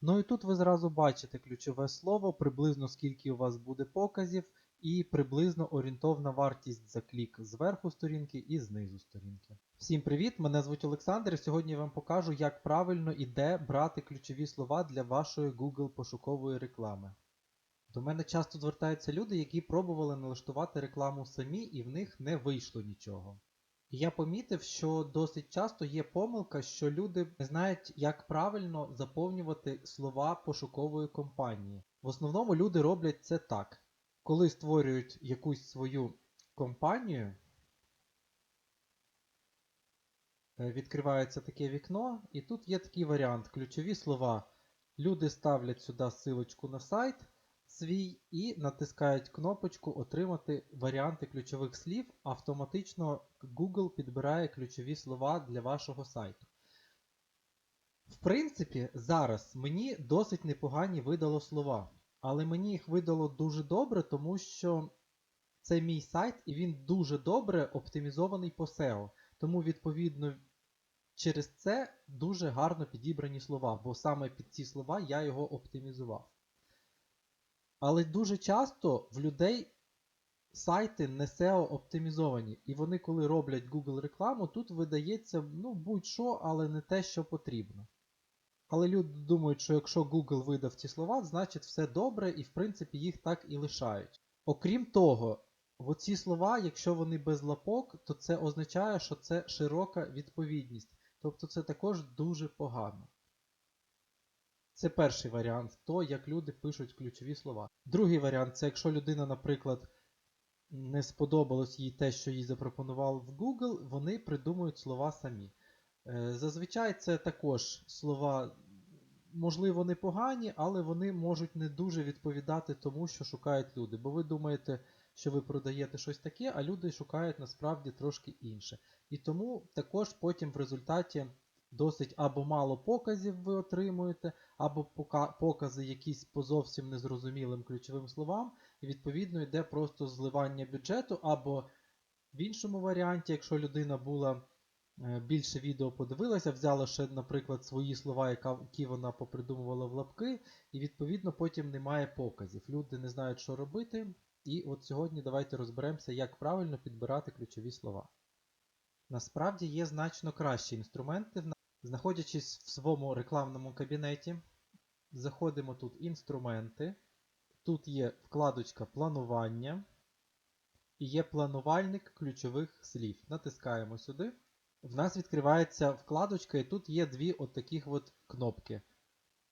Ну і тут ви зразу бачите ключове слово, приблизно скільки у вас буде показів, і приблизно орієнтовна вартість за клік зверху сторінки і знизу сторінки. Всім привіт! Мене звуть Олександр. і Сьогодні я вам покажу, як правильно і де брати ключові слова для вашої Google пошукової реклами. До мене часто звертаються люди, які пробували налаштувати рекламу самі, і в них не вийшло нічого. Я помітив, що досить часто є помилка, що люди не знають, як правильно заповнювати слова пошукової компанії. В основному люди роблять це так. Коли створюють якусь свою компанію, е, відкривається таке вікно, і тут є такий варіант: ключові слова. Люди ставлять сюди ссылочку на сайт свій і натискають кнопочку Отримати варіанти ключових слів. Автоматично Google підбирає ключові слова для вашого сайту. В принципі, зараз мені досить непогані видало слова, але мені їх видало дуже добре, тому що це мій сайт і він дуже добре оптимізований по SEO. Тому, відповідно, через це дуже гарно підібрані слова, бо саме під ці слова я його оптимізував. Але дуже часто в людей сайти не SEO оптимізовані, і вони, коли роблять Google рекламу, тут видається ну, будь-що, але не те, що потрібно. Але люди думають, що якщо Google видав ці слова, значить все добре, і в принципі їх так і лишають. Окрім того, оці слова, якщо вони без лапок, то це означає, що це широка відповідність. Тобто це також дуже погано. Це перший варіант, то як люди пишуть ключові слова. Другий варіант це якщо людина, наприклад, не сподобалось їй те, що їй запропонував в Google, вони придумують слова самі. Е, Зазвичай це також слова, можливо, непогані, але вони можуть не дуже відповідати тому, що шукають люди. Бо ви думаєте, що ви продаєте щось таке, а люди шукають насправді трошки інше. І тому також потім в результаті досить або мало показів ви отримуєте, або покази якісь по зовсім незрозумілим ключовим словам, і відповідно йде просто зливання бюджету, або в іншому варіанті, якщо людина була е, більше відео подивилася, взяла ще, наприклад, свої слова, які вона попридумувала в лапки, і відповідно потім немає показів. Люди не знають, що робити. І от сьогодні давайте розберемося, як правильно підбирати ключові слова. Насправді є значно кращі інструменти. Знаходячись в своєму рекламному кабінеті, заходимо тут інструменти. Тут є вкладочка планування і є планувальник ключових слів. Натискаємо сюди. В нас відкривається вкладочка, і тут є дві от таких от кнопки.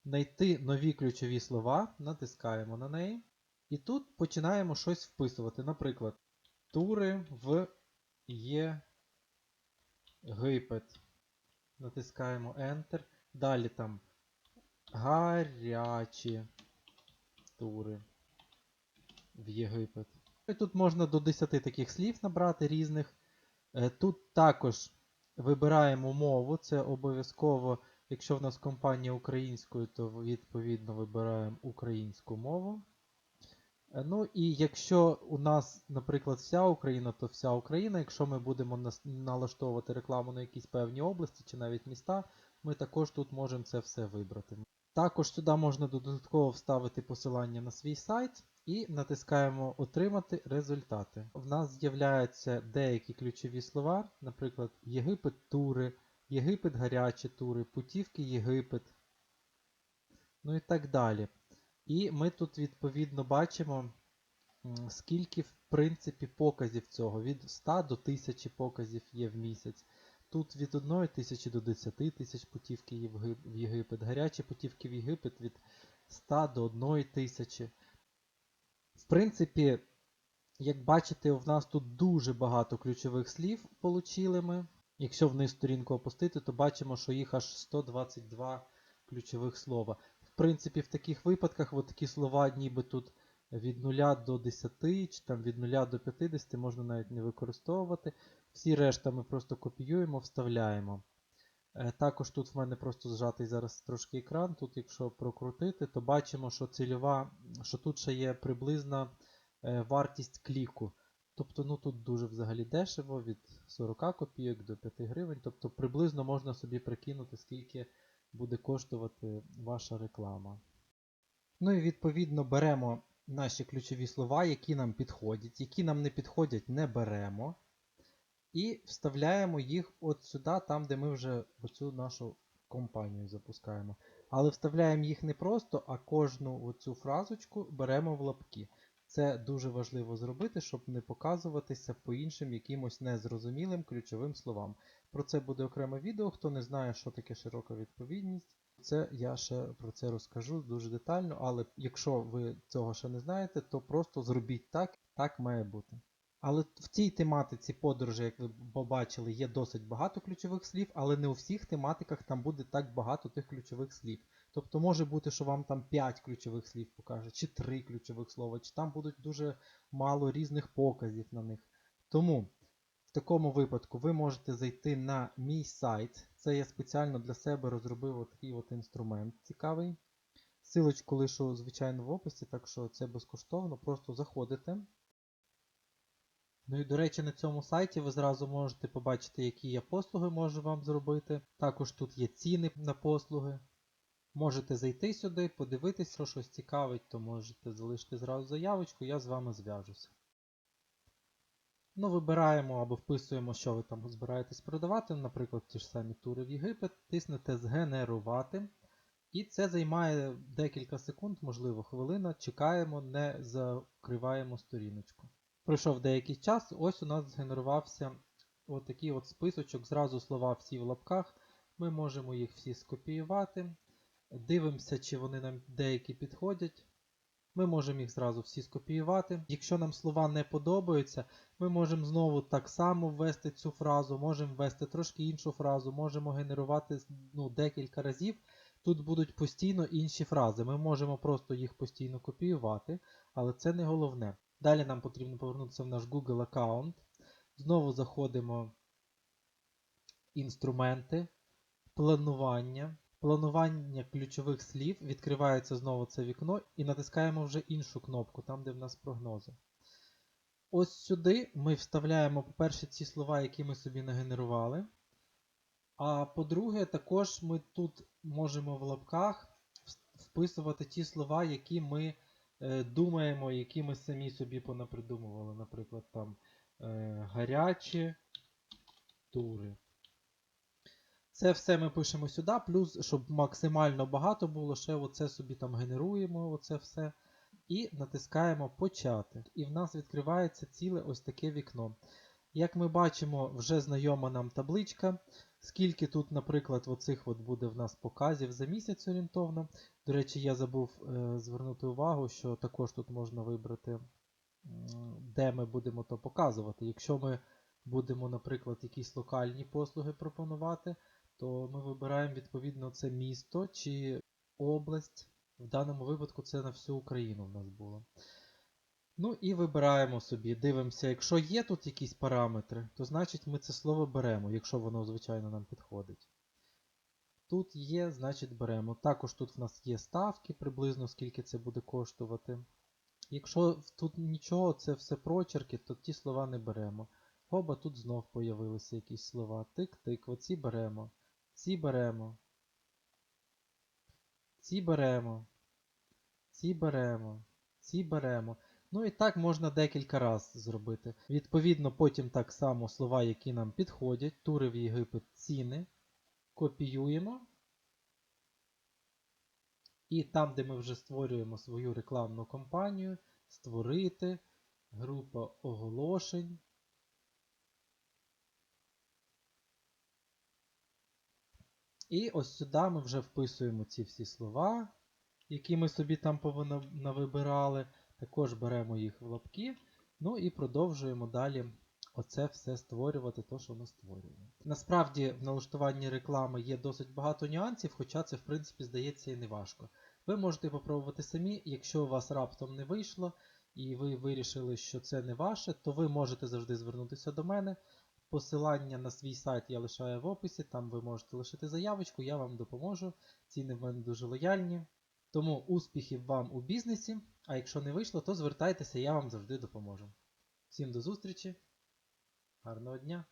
Найти нові ключові слова, натискаємо на неї. І тут починаємо щось вписувати. Наприклад, тури в Єгипет. Натискаємо Enter. Далі там гарячі тури в Єгипет. І тут можна до 10 таких слів набрати різних. Е, Тут також вибираємо мову, це обов'язково, якщо в нас компанія українською, то відповідно вибираємо українську мову. Е, Ну і якщо у нас, наприклад, вся Україна, то вся Україна. Якщо ми будемо налаштовувати рекламу на якісь певні області чи навіть міста, ми також тут можемо це все вибрати. Також сюди можна додатково вставити посилання на свій сайт і натискаємо Отримати результати. В нас з'являються деякі ключові слова, наприклад, Єгипет тури, Єгипет гарячі тури, путівки Єгипет, ну і так далі. І ми тут відповідно бачимо, скільки в принципі показів цього. Від 100 до 1000 показів є в місяць. Тут від 1 тисячі до 10 тисяч путівки є в Єгипет. Гарячі путівки в Єгипет від 100 до 1 тисячі. В принципі, як бачите, в нас тут дуже багато ключових слів получили ми. Якщо вниз сторінку опустити, то бачимо, що їх аж 122 ключових слова. Принципі, в таких випадках от такі слова, ніби тут від 0 до 10, чи там від 0 до 50 можна навіть не використовувати. Всі решта ми просто копіюємо, вставляємо. Е, Також тут в мене просто зжатий зараз трошки екран. Тут, якщо прокрутити, то бачимо, що цільова, що тут ще є приблизна е, вартість кліку. Тобто, ну тут дуже взагалі дешево, від 40 копійок до 5 гривень. Тобто приблизно можна собі прикинути, скільки буде коштувати ваша реклама. Ну і відповідно беремо наші ключові слова, які нам підходять, які нам не підходять, не беремо. І вставляємо їх от сюди, там, де ми вже оцю нашу компанію запускаємо. Але вставляємо їх не просто, а кожну оцю фразочку беремо в лапки. Це дуже важливо зробити, щоб не показуватися по іншим якимось незрозумілим ключовим словам. Про це буде окреме відео. Хто не знає, що таке широка відповідність, це я ще про це розкажу дуже детально. Але якщо ви цього ще не знаєте, то просто зробіть так, так має бути. Але в цій тематиці подорожі, як ви побачили, є досить багато ключових слів, але не у всіх тематиках там буде так багато тих ключових слів. Тобто може бути, що вам там 5 ключових слів покаже, чи 3 ключових слова, чи там будуть дуже мало різних показів на них. Тому такому випадку ви можете зайти на мій сайт. Це я спеціально для себе розробив отакий от інструмент цікавий. Силочку лишу, звичайно, в описі, так що це безкоштовно. Просто заходите. Ну і до речі, на цьому сайті ви зразу можете побачити, які я послуги можу вам зробити. Також тут є ціни на послуги. Можете зайти сюди, подивитися, що щось цікавить, то можете залишити зразу заявочку, я з вами зв'яжуся. Ну, вибираємо або вписуємо, що ви там збираєтесь продавати, наприклад, ті ж самі тури в Єгипет, тиснете Згенерувати. І це займає декілька секунд, можливо, хвилина. Чекаємо, не закриваємо сторіночку. Пройшов деякий час, ось у нас згенерувався отакий от списочок, зразу слова всі в лапках. Ми можемо їх всі скопіювати. Дивимося, чи вони нам деякі підходять. Ми можемо їх зразу всі скопіювати. Якщо нам слова не подобаються, ми можемо знову так само ввести цю фразу, можемо ввести трошки іншу фразу, можемо генерувати ну, декілька разів. Тут будуть постійно інші фрази. Ми можемо просто їх постійно копіювати, але це не головне. Далі нам потрібно повернутися в наш Google аккаунт. Знову заходимо інструменти, планування. Планування ключових слів. Відкривається знову це вікно і натискаємо вже іншу кнопку, там, де в нас прогнози. Ось сюди ми вставляємо, по-перше, ці слова, які ми собі нагенерували. А по-друге, також ми тут можемо в лапках вписувати ті слова, які ми е, думаємо, які ми самі собі понапридумували. Наприклад, там е, гарячі тури. Це все ми пишемо сюди, плюс, щоб максимально багато було, ще оце собі там генеруємо, оце все. І натискаємо Почати. І в нас відкривається ціле ось таке вікно. Як ми бачимо, вже знайома нам табличка. Скільки тут, наприклад, оцих от буде в нас показів за місяць орієнтовно. До речі, я забув е, звернути увагу, що також тут можна вибрати, де ми будемо то показувати. Якщо ми будемо, наприклад, якісь локальні послуги пропонувати, то ми вибираємо відповідно це місто чи область. В даному випадку це на всю Україну в нас було. Ну і вибираємо собі, дивимося, якщо є тут якісь параметри, то значить ми це слово беремо, якщо воно, звичайно, нам підходить. Тут є, значить беремо. Також тут в нас є ставки, приблизно скільки це буде коштувати. Якщо тут нічого, це все прочерки, то ті слова не беремо. Хоба, тут знов появилися якісь слова. Тик-тик, оці беремо. Ці беремо. Ці беремо. Ці беремо. Ці беремо. Ну і так можна декілька разів зробити. Відповідно, потім так само слова, які нам підходять. Тури в Єгипет, ціни. Копіюємо. І там, де ми вже створюємо свою рекламну кампанію, створити, група оголошень. І ось сюди ми вже вписуємо ці всі слова, які ми собі там навибирали. Також беремо їх в лапки. Ну і продовжуємо далі оце все створювати, то, що ми створюємо. Насправді в налаштуванні реклами є досить багато нюансів, хоча це, в принципі, здається і не важко. Ви можете попробувати самі, якщо у вас раптом не вийшло, і ви вирішили, що це не ваше, то ви можете завжди звернутися до мене. Посилання на свій сайт я лишаю в описі, там ви можете лишити заявочку, я вам допоможу. Ціни в мене дуже лояльні. Тому успіхів вам у бізнесі, а якщо не вийшло, то звертайтеся, я вам завжди допоможу. Всім до зустрічі, гарного дня!